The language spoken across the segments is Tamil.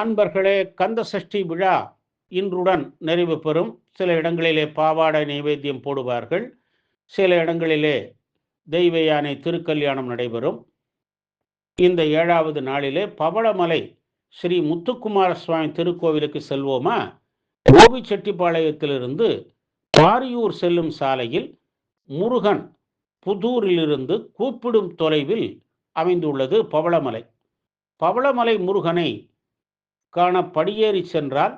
அன்பர்களே கந்த சஷ்டி விழா இன்றுடன் நிறைவு பெறும். சில இடங்களிலே பாவாடை நைவேத்தியம் போடுவார்கள். சில இடங்களிலே தெய்வ யானை திருக்கல்யாணம் நடைபெறும். இந்த ஏழாவது நாளிலே பவளமலை ஸ்ரீ முத்துக்குமார சுவாமி திருக்கோவிலுக்கு செல்வோமா? கோபிச்செட்டிப்பாளையத்திலிருந்து பாரியூர் செல்லும் சாலையில் முருகன் புதூரிலிருந்து கூப்பிடும் தொலைவில் அமைந்துள்ளது பவளமலை. பவளமலை முருகனை காண படியேறி சென்றால்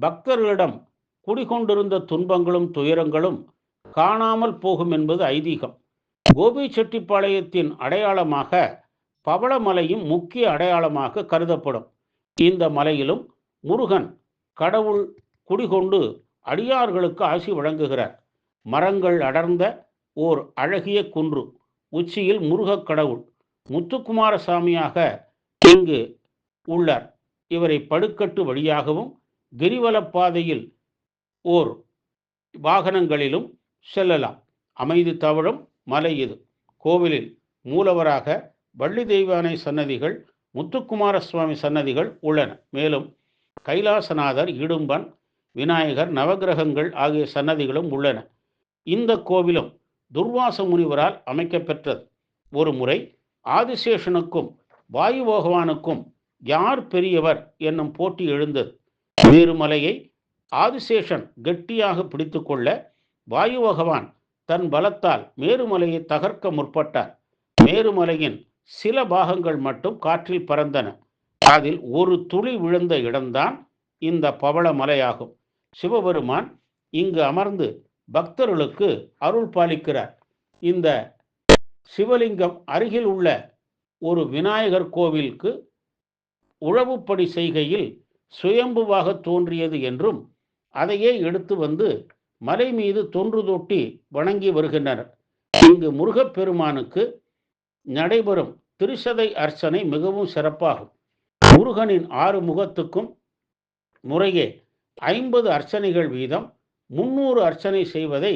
பக்தர்களிடம் குடிகொண்டிருந்த துன்பங்களும் துயரங்களும் காணாமல் போகும் என்பது ஐதீகம். கோபி செட்டிப்பாளையத்தின் அடையாளமாக பவளமலையும் முக்கிய அடையாளமாக கருதப்படும். இந்த மலையிலும் முருகன் கடவுள் குடிகொண்டு அடியார்களுக்கு ஆசி வழங்குகிறார். மரங்கள் அடர்ந்த ஓர் அழகிய குன்று உச்சியில் முருகக் கடவுள் முத்துக்குமார சாமியாக இங்கு உள்ளார். இவரை படுக்கட்டு வழியாகவும் கிரிவலப்பாதையில் ஓர் வாகனங்களிலும் செல்லலாம். அமைதி தவழும் மலை இது. கோவிலில் மூலவராக வள்ளி தெய்வானை சன்னதிகள் முத்துக்குமார சுவாமி சன்னதிகள் உள்ளன. மேலும் கைலாசநாதர் இடும்பன் விநாயகர் நவகிரகங்கள் ஆகிய சன்னதிகளும் உள்ளன. இந்த கோவிலும் துர்வாச முனிவரால் அமைக்கப்பெற்றது. ஒரு முறை ஆதிசேஷனுக்கும் வாயு பகவானுக்கும் யார் பெரியவர் என்னும் போட்டி எழுந்தது. மேருமலையை ஆதிசேஷன் கெட்டியாக பிடித்துக்கொள்ள வாயு பகவான் தன் பலத்தால் மேருமலையை தகர்க்க முற்பட்டார். மேருமலையின் சில பாகங்கள் மட்டும் காற்றில் பறந்தன. அதில் ஒரு துளி விழுந்த இடம்தான் இந்த பவள மலையாகும். சிவபெருமான் இங்கு அமர்ந்து பக்தர்களுக்கு அருள் பாலிக்கிறார். இந்த சிவலிங்கம் அருகில் உள்ள ஒரு விநாயகர் கோவிலுக்கு உழவுப்படி செய்கையில் சுயம்புவாக தோன்றியது என்றும் அதையே எடுத்து வந்து மலை மீது தொன்று தொட்டி வணங்கி வருகின்றனர். இங்கு முருகப்பெருமானுக்கு நடைபெறும் திருசதை அர்ச்சனை மிகவும் சிறப்பாகும். முருகனின் ஆறு முகத்துக்கும் முறையே ஐம்பது அர்ச்சனைகள் வீதம் முன்னூறு அர்ச்சனை செய்வதை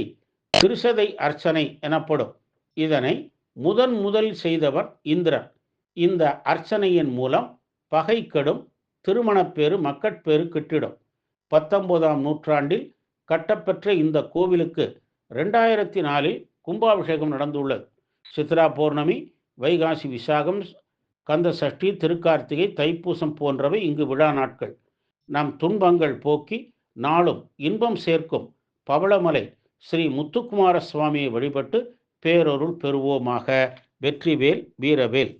திருசதை அர்ச்சனை எனப்படும். இதனை முதன் முதல் செய்தவர் இந்திரன். இந்த அர்ச்சனையின் மூலம் பகை கெடும் திருமணப்பேறு மக்கட்பேறு கிட்டிடும். பத்தொன்பதாம் நூற்றாண்டில் கட்டப்பெற்ற இந்த கோவிலுக்கு ரெண்டாயிரத்தி நாலில் கும்பாபிஷேகம் நடந்துள்ளது. சித்ரா பௌர்ணமி வைகாசி விசாகம் கந்த சஷ்டி திருக்கார்த்திகை தைப்பூசம் போன்றவை இங்கு விழா நாட்கள். நம் துன்பங்கள் போக்கி நாளும் இன்பம் சேர்க்கும் பவளமலை ஸ்ரீ முத்துக்குமார சுவாமியை வழிபட்டு பேரொருள் பெறுவோமாக. வெற்றிவேல் வீரவேல்.